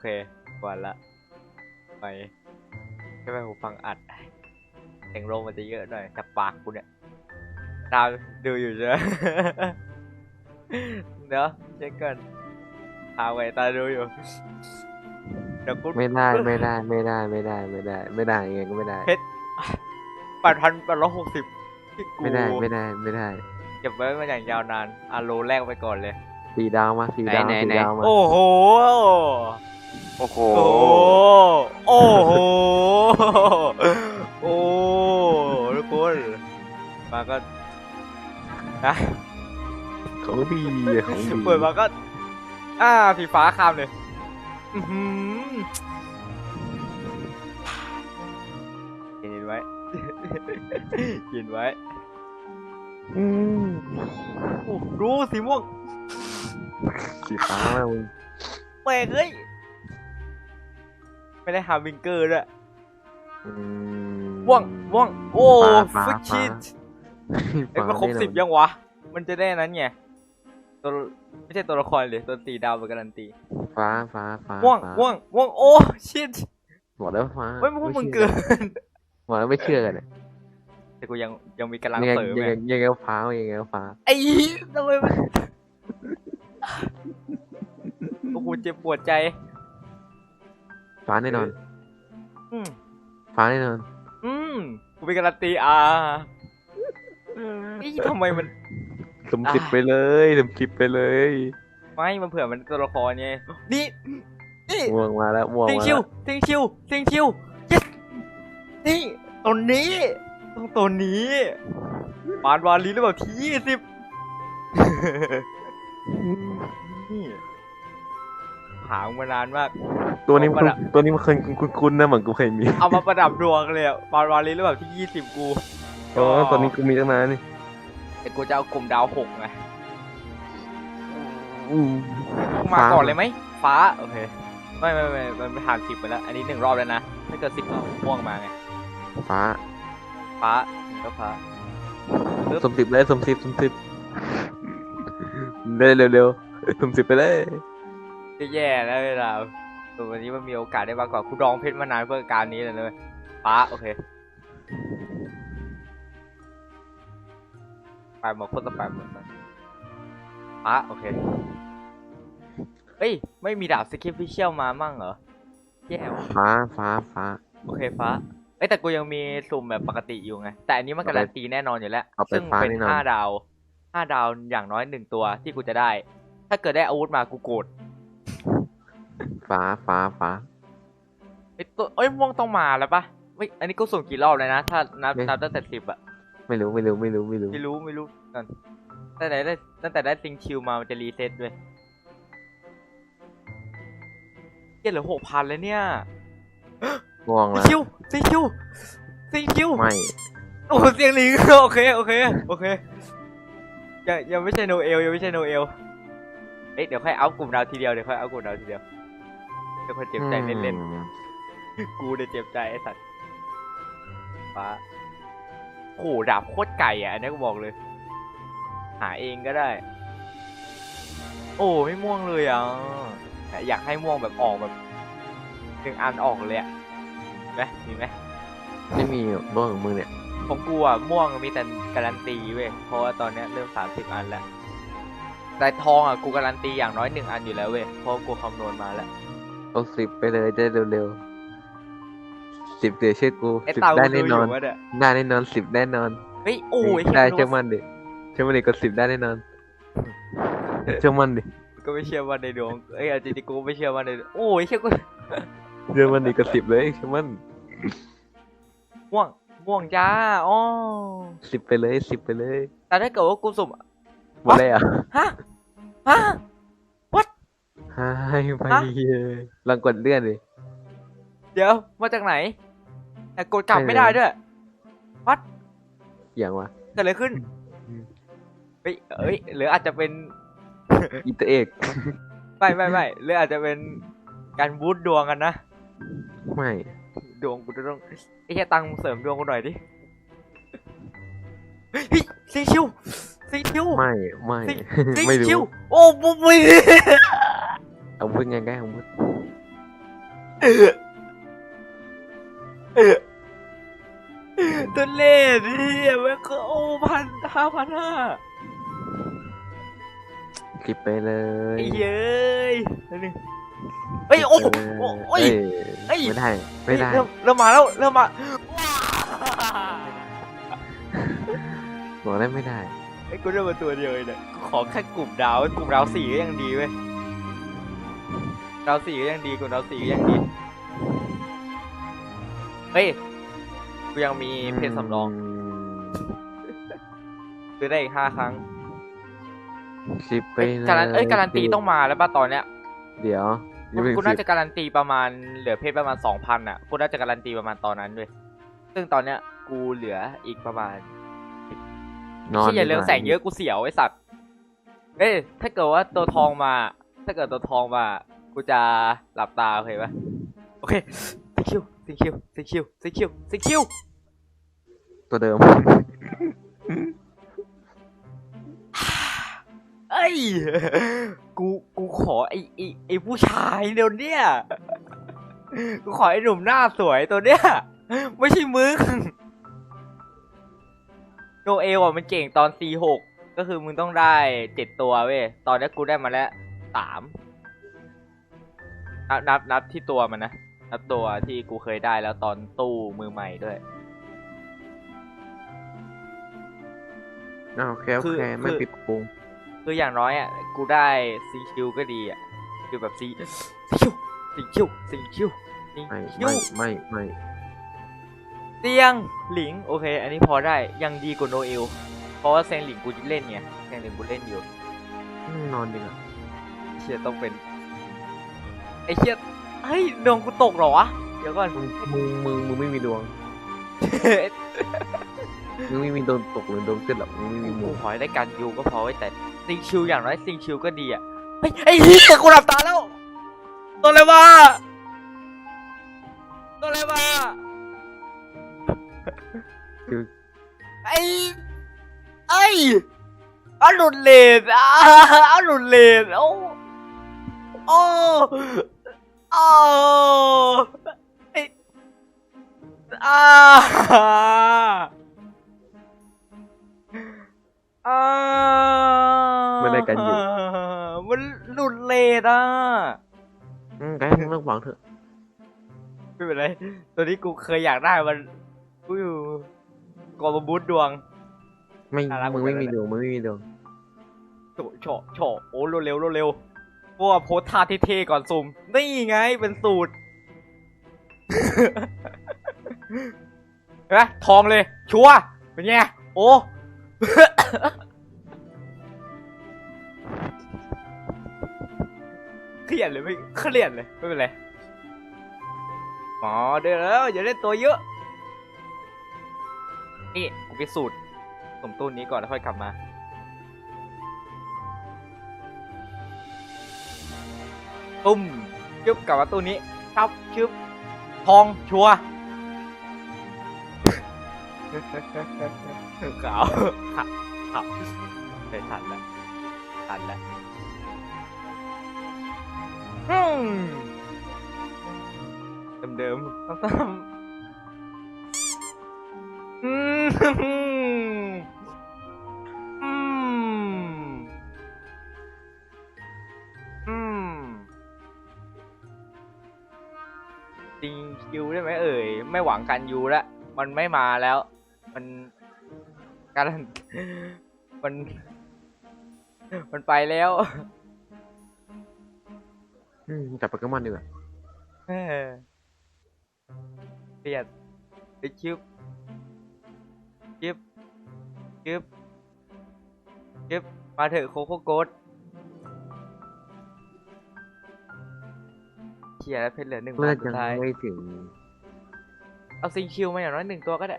โอเควันละ ไปแค่ไปหูฟังอัดเสียงลมมันจะเยอะหน่อยจากปากกูเนี่ยตามดูอยู่ใช่ไหมเดี๋ยวเช็คก่อนตาไว้ตาดูอยู่เดี๋ยวกูไม่ได้ไม่ได้ไม่ได้ไม่ได้ไม่ได้ ไม่ได้ยังไงก็ไม่ได้เพชรแปดพันแปดร้อยหกสิบที่กูไม่ได้ไม่ได้ไม่ได้เก็บไว้มาอย่างยาวนานอาโลแรกไปก่อนเลย สีดาวมาสีดาวไหนสีไหนดาวมาโอ้โห โอ้โห โอ้โห โอ้โห โอ้ทุกคนมาก็นะของดีของดีเปิดมาก็ อ่าสีฟ้าคามเลยอือหือกินไว้กินไว้อืมโอ้ดูสีม่วงสีฟ้ามามึง แปลกเฮ้ย ไม่ได้หาวิงเกอร์ด้วยอืมว่วงว่วงโอ้ฟ้าฟิกฟ้าชิตเอ้ยฟ้ามันครบแอสิบยังวะ มันจะได้นั้นไงตัวไม่ใช่ตัวละครเลยตัวตีดาวเป็นการันตี ฟ้าฟ้าฟ้าว่วงฟ้าว่วงว่วงโอ้ชิตบอกแล้วฟ้าเฮ้ยมันพวกมึงไชื่เกิอนบอกแล้วไม่เชื่อกันเนี่ยแต่กูยังยังมีกำลังยังไงเสริมยังไงไงยังไงก็ฟ้ายังไงก็ฟ้าไอ้ทำไมมันโอ้โหเจ็บปวดใจ ฟ้าแน่นอน อืมฟ้าแน่นอน อืมกูเป็นการันตีอ่านี่ทำไมมัน สมสิบไปเลยสมสิบไปเลยไม่มันเผื่อมันตัวละครไงนี่นี่ม่วงมาแล้วม่วงทิงมาชิวแล้วทิงชิวทิงชิว yes นี่ตัวนี้ต้องตัวนี้ปานวาลีหรือเปล่าที่ยี่สิบนี่หางมานานมาก ตัวนี้เอามันปะล่ะตัวนี้มันเคยคุ้นๆนะเหมือนกูเคยมีเอามาประดับดวงเลยอะปานวาลีหรือเปล่าที่ยี่สิบกูเออตัวนี้กูมีตั้งนานนี่แต่กูจะเอากลุ่มดาวหกไงอืมมาฟ้าก่อนเลยไหมฟ้าโอเคไม่ไม่ไม่มันผ่านสิบไปแล้ว อันนี้หนึ่งรอบแล้วนะถ้าเกิดสิบเอาม่วงมาไงฟ้า ฟ้าก็ฟ้าปึ๊บสมสิบเลยสมสิบสมสิบเร็วเร็วเร็วสมสิบไปเลยจะแย่แล้วเวลา ตัววันนี้มันมีโอกาสได้มากกว่ากูดองเพชรมานานเพื่อการนี้เลยเลยฟ้าโอเคไปหมดโคตรไปหมดเลยฟ้าโอเคเอ้ยไม่มีดาบสกิปฟิเชียลมามั่งเหรอแย่ว่ะฟ้าฟ้าฟ้าโอเคฟ้าเอ้ยแต่กูยังมีสุ่มแบบปกติอยู่ไง แต่อันนี้มันเอาไปการันตีแน่นอนอยู่แล้วเอาไปซึ่งฟ้าเป็นแน่นอนห้าดาวห้าดาวอย่างน้อยหนึ่งตัวที่กูจะได้ ถ้าเกิดได้อาวุธมากูโกรธ ฟ้าฟ้าฟ้าไอ้ตัวเอ้ยม่วงต้องมาแล้วปะไม่อันนี้กูสุ่มกี่รอบเลยนะ ถ้านับไม่นับตั้งแต่สิบอะไม่รู้ไม่รู้ไม่รู้ไม่รู้ไม่รู้ไม่รู้กันตั้งแต่ได้ตั้งแต่ได้ซิงคิวมามันจะรีเซ็ตด้วยเหี้ยเหลือหกพันเลยเนี่ยม่วงซิงแล้วคิวซิงคิวซิงคิวไม่โอ้เสียงลิงโอเคโอเคโอเคยังยังไม่ใช่โนเอลยังไม่ใช่โนเอลเอ๊ะเดี๋ยวค่อยเอากลุ่มดาวทีเดียวเดี๋ยวค่อยเอากลุ่มดาวทีเดียว เดี๋ยวค่อยเจ็บใจเล่นอืมๆกูเดี๋ยวเจ็บใจไอ้สัตว์ฟ้าโหดาบโคตรไก่อะอันนี้กูบอกเลย หาเองก็ได้ โอ้ไม่ม่วงเลยอะแต่อยากให้ม่วงแบบออกแบบหนึ่งอันออกเลยอะมีไหมมีไหมไม่มีม่วงของมึงเนี่ยของกูอะม่วงมีแต่การันตีเว้ยเพราะว่าตอนเนี้ยเริ่มสามสิบอันแล้วแต่ทองอะกูการันตีอย่างน้อยหนึ่งอันอยู่แล้วเว้ยเพราะกูคำนวณมาแล้ว เอาสิบไปเลยจะได้เร็วๆสิบเดี๋ยวเชื่อกูไอ้สิบเต่าได้กูดูแน่อนอนยู่วะเนี่ยได้แน่นอนสิบแน่นอนเฮ้ยโอ้ยได้เชื่เชื่อมั่นดิเชื่อมั่นดิก็สิบได้แน่นอนเชื่อมั่นดิก็ไม่เชื่อว่าในดวงเอ้ยเอาจริงๆกูไม่เชื่อว่าในโอ้ยเชื่อกูเชื่อมั่นดิก็สิบเลยเชื่อมั่นม่วงม่วงจ้าอ๋อสิบไปเลยสิบไปเลยแต่ถ้าเกิดว่ากูสุ่มหมดเลยอะฮะฮะ หายไปเลยลองกดเลื่อนดิเดี๋ยว มาจากไหน แต่กดกลับไม่ไม่รู้ได้ด้วยอย่างวะเกิดอะไรขึ้นอืมเฮ้ยเอ้ยหรืออาจจะเป็นอินเตอร์เอกไม่ไม่ไม่หรืออาจจะเป็นการบูทดวงกันนะ ไม่ ดวงกูจะต้องไอ้แค่ตังค์เสริมดวงกูหน่อยดิเฮ้ยซีชิวซีชิวไม่ ไม่ซีไม่ชิวรู้โอ้ปุ๊บไม่เอาพูดไงไงเอาพูดตัวเล่นเฮียมันก็โอ้พันห้าพันห้าคลิปไปเลยไอ้เย้ยอันนี้เฮ้ยโอ้โหโอ้ยเอ้ย เอ้ย ไม่ได้ ไม่ได้ เริ่มเริ่มมาแล้วเริ่มมาบอกได้ไม่ได้ไอ้กูได้มาตัวเดียวเองเนี่ยกูขอแค่กลุ่มดาวกลุ่มดาวสี่ก็ยังดีเว้ย ดาวสี่ก็ยังดีกลุ่มดาวสี่ก็ยังดี เฮ้ย กูยังมีเพชรสำรอง ซื้อได้อีกห้าครั้งคลิปไปเอ้ยการันเอ้ยการันตีต้องมาแล้วป่ะตอนเนี้ย เดี๋ยวกูกูน่าจะการันตีประมาณเหลือเพชรประมาณสองพันอะกูน่าจะการันตีประมาณตอนนั้นด้วย ซึ่งตอนเนี้ย กูเหลืออีกประมาณนอนที่อย่าเรืองดีกว่แสงเยอะกูเสียวไอ้สัตว์ เอ้ยถ้าเกิดว่าตัวทองมา ถ้าเกิดตัวทองมา กูจะหลับตาโอเคปะโอเคสิคิวสิคิวสิคิวสิคิวสิคิวตัวเดิม เอ้ย กู กูขอไอ้ไอ้ไอ้ผู้ชายเดี๋ยวเนี้ยกูขอไอ้หนุ่มหน้าสวยตัวเนี้ย ไม่ใช่มึง โนเอลอะมันเก่งตอน C6 ก็คือมึงต้องได้เจ็ดตัวเว้ย ตอนนี้กูได้มาแล้วสาม นับนับนับที่ตัวมันนะ นับตัวที่กูเคยได้แล้วตอนตู้มือใหม่ด้วยอ้าวโอเคโอคือเคไม่คือ ปิดปรุงคืออย่างน้อยอะกูได้ซีคิวก็ดีอะคือแบบซีซีคิวซีคิวซีคิวซีไม่คิว ไม่ไม่ไม่เตียงหลิงโอเค อันนี้พอได้ยังดีกว่าโนเอลเพราะว่าเซนหลิงกูเล่นไงเซนหลิงกูเล่นอยู่อืมนอนดีกว่าเชียต้องเป็นไอ้เชียเฮ้ยดวงกูตกเหรอวะ เดี๋ยวก่อน มึงมึงมึงมึงไม่มีดวง มึงไม่มีดวงตกหรือดวงขึ้นหรอกมึงไม่มีกูมุมขอให้ได้การยูก็พอไว้แต่ซิงชิวอย่างน้อยซิงชิวก็ดีอะเฮ้ยไอ้เหี้ยกูหลับตาแล้วตัวอะไรวะตัวอะไรวะคือไอ้ไอ้อาหลุดเลนอ่าอาหลุดเลนโอ้โอ้ โอ้ไอ้อ่าอ่าไม่ได้กันอยู่ มันหลุดเลนอะ อืมก็ให้มึงเลิกหวังเถอะ ไม่เป็นไร ตัวนี้กูเคยอยากได้มัน กูอยู่กอบบูทดวง ไม่น่ารักมึงไม่เหมืมีอนกันดวงมึงไม่มีดวง โฉะโฉะโฉะโอ้เร็วเร็วเร็วๆ พวกโพสท่าเท่ๆก่อนซุ่ม นี่ไงเป็นสูตรเห็นไหมทองเลย ชัวเป็นไง โอ้ เครียดเลยไม่เครียดเลย ไม่เป็นไรอ๋อเดี๋ยวแล้วอย่าเล่นตัวเยอะ นี่กูไปสูตรสมตู้นี้ก่อนแล้วค่อยกลับมา ตุ้มชึบกลับมาตู้นี้ชับชึบทองชัวร์ขาวขาวขาวไปทันแล้วทันแล้วอืมเดิมๆซ้ำๆ วังการยูแล้ว มันไม่มาแล้ว มันการันมัน มันไปแล้วอืมจับโปเกมอนดีกว่าเออเปลี่ยนไปชิบชิบชิบชิบมาเถอะโคโค่โกดเขียแล้วเพชรเหลือหนึ่งเลืบาอทดสุยัดงท้าย ไม่ถึง เอาซิงคิวมาอย่างน้อยหนึ่งตัวก็ได้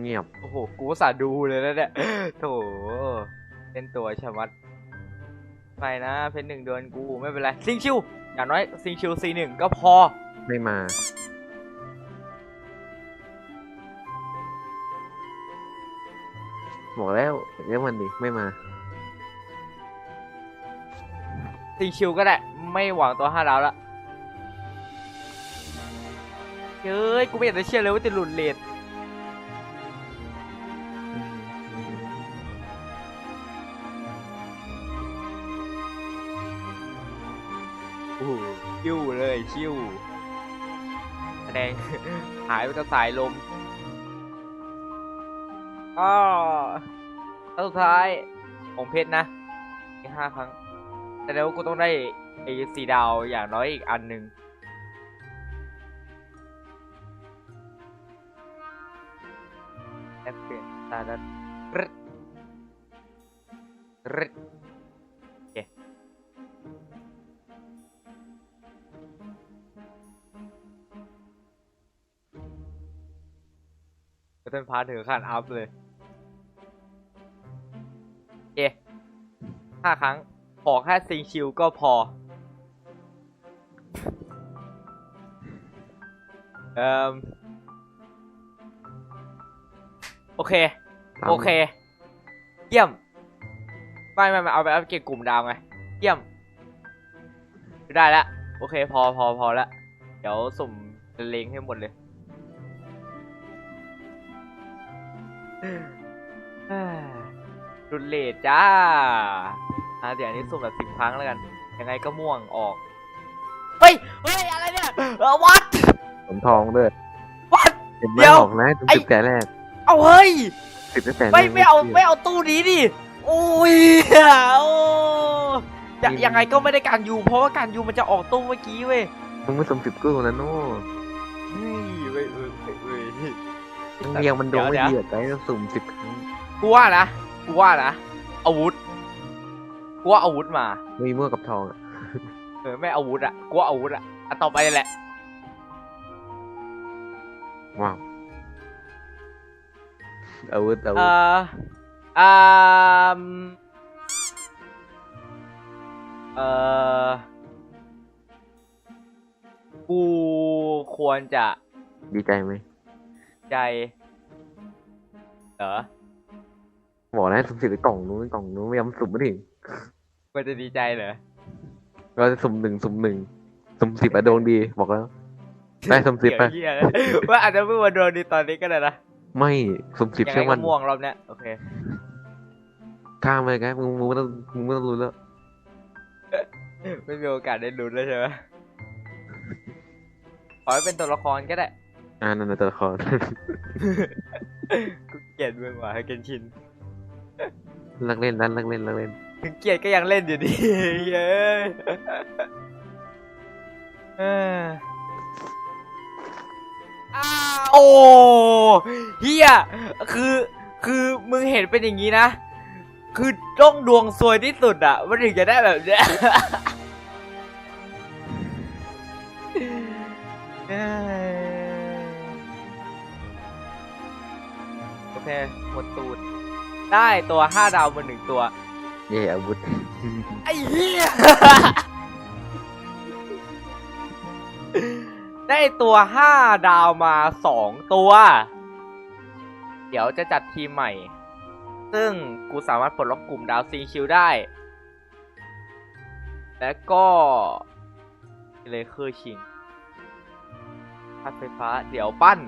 เงียบ โอ้โห กูอุตสาห์ดูเลยนะเนี่ย โถเป็นตัวชะมัด ไปนะ เพชรหนึ่งเดือนกูไม่เป็นไร ซิงชิว อย่างน้อยซิงชิวซีหนึ่งก็พอ ไม่มา บอกแล้วเรียกมันดิ ไม่มา ซิงชิวก็ได้ ไม่หวังตัวห้าดาวละ เฮ้ยกูไม่อยากจะเชื่อเลยว่าจะหลุดเลทโอ้โหชิวเลยชิวแสดง หายไปกับสายลมอ้อแล้วสุดท้ายของเพชรนะอีกห้าครั้ง แต่แล้วกูต้องได้ไอ้สีดาวอย่างน้อยอีกอันหนึ่ง แอปเปิลตาดัดรึรึโอเคก็ต้นพาร์ทถึงขั้นอัพเลยโอเคห้าครั้ง ขอแค่ซิงชิลก็พอ เอ่ม โอเค โอเค เยี่ยม ไม่ไม่ไม่เอาไปอัพเกรดกลุ่มดาวไง เยี่ยม ได้แล้วโอเค พอพอพอแล้วเดี๋ยวสุ่มเล็งให้หมดเลยรุนเลดจ้าอะเดี๋ยวอันนี้สุ่มแบบสิบครั้งแล้วกัน ยังไงก็ม่วงออก เฮ้ย เฮ้ย อะไรเนี่ย เออวัดผมทองด้วยวัด เห็นไหมเดี๋ยว บอกนะต้องไอ้สิบแต่แรก เอาเฮ้ย สิบตั้งแต่แรกไม่ไม่เอาไม่เอาตู้นี้ดิโอ้ยโอ้จะยังไงก็ไม่ได้การยูเพราะว่าการยูมันจะออกตู้เมื่อกี้เว้ยมึงไม่สมสิบกู้นะโน่เฮ้ยเว้ยเว้ยเว้ยเว้ยมึงยังมันโดนไม่เดี๋ยวเดือดใจต้องสุ่มสิบครั้งกูว่านะกูว่านะอาวุธกูว่าอาวุธมามีม่วงกับทองอะเออไม่อาวุธอะกูว่าอาวุธอะอะต่อไปเลยแหละว้าว อาวุธอาวุเอ่ธออ่ามเอ่อกูควรจะดีใจไหมใจเหรอบอกนะสุ่มสิบไปกล่องนู้นกล่องนู้นไม่ยอมสุ่มไม่ถึงควรจะดีใจเหรอก็จะสุ่มหนึ่งสุ่มหนึ่งสุ่มสิบอะดวงดีบอกแล้ว ได้สุ่มสิบไปเหี้ยเลยว่าอาจจะเพิ่งมาโดนดีตอนนี้ก็ได้นะ ไม่สุ่มสิบยังไงเชื่อก็มันม่วงรอบเนี้ยโอเค ข้ามไปไงมึงมึงไม่ต้องมึงไม่ต้องรู้แล้ว ไม่มีโอกาสได้ลุ้นแล้วใช่ไหมขอให้เป็นตัวละครก็ได้ อ่านั่นนะตัวละคร กูเกลียดมึงว่ะให้เกนชินเลิกเล่นนั่นเลิกเล่นเลิกเล่น ถึงเกลียดก็ยังเล่นอยู่ดี เย้ยเอ้ออ้าวโอ้เฮียคือคือมึงเห็นเป็นอย่างนี้นะ คือต้องดวงซวยที่สุดอะมันถึงจะได้แบบเนี้ยเอ้ยโอเคหมดตูด ได้ตัวห้าดาวมาหนึ่งตัวเย่อาวุธ ไอ้เหี้ย ได้ตัวห้าดาวมาสองตัว เดี๋ยวจะจัดทีมใหม่ ซึ่งกูสามารถปลดล็อกกลุ่มดาวซีคิวได้ และก็เลเคอร์ชิงพัดไฟฟ้า เดี๋ยวปั้น